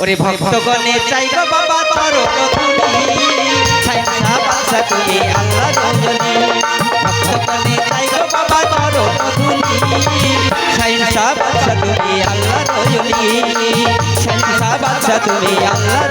ওরে ভক্তগণে চাই গো বাবা চরণ ধুলি, ছাইসা বাসা তুমি আল্লাহ রজনী। ভক্তগণে চাই গো বাবা চরণ ধুলি, ছাইসা বাসা তুমি আল্লাহ রজনী। বাসা আল্লাহ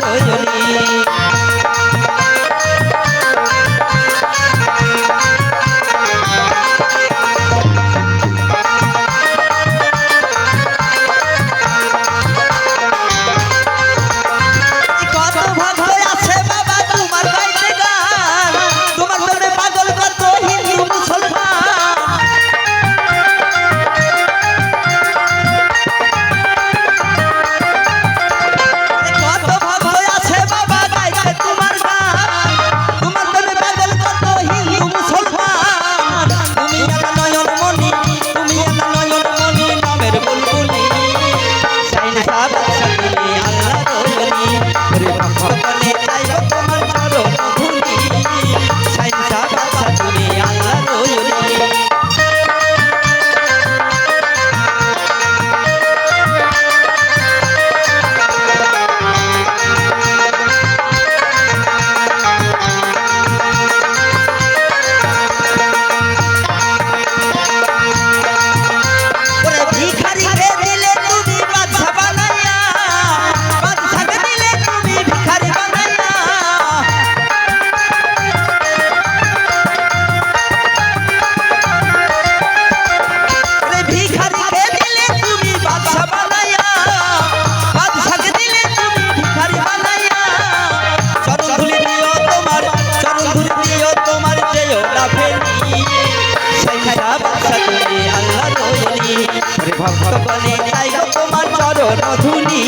ওরে ভক্তগণে চাই গো তোমার চরণ ধুলি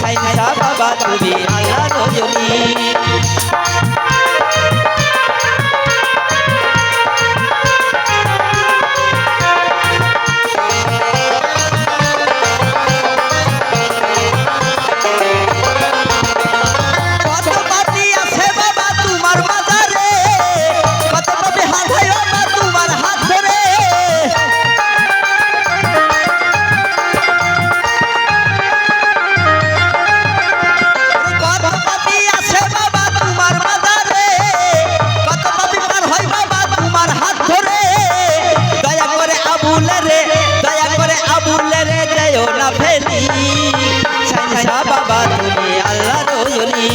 সাইসা বাবা তুমি আল্লাহ রজনী। বাবা তুমি আল্লাহ রজনী।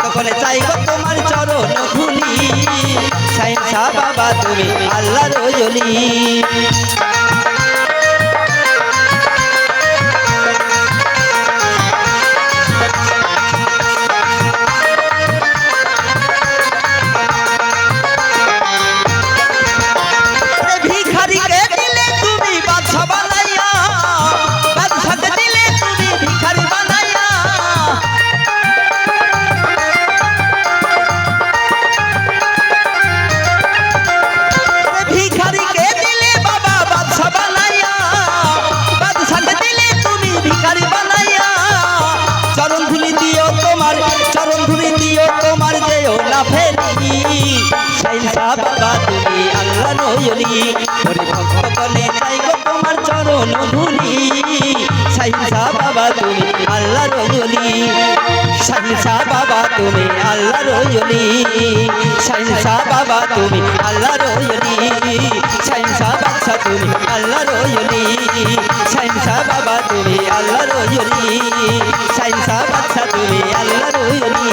সকলে চাইব তোমার চরণ ধুলি। সাইসা বাবা তুমি আল্লাহ রজনী। বাবা তুমি আল্লাহ রইলি ওরে ভক্ত বলে চাই গো তোমার চরণ ধুলি। সাইসা বাবা তুমি আল্লাহ রইলি সাইসা বাবা তুমি আল্লাহ রইলি সাইসা বাবা তুমি আল্লাহ রইলি সাইসা বাদশা তুমি আল্লাহ রইলি সাইসা বাবা তুমি আল্লাহ রইলি সাইসা বাদশা তুমি আল্লাহ রইলি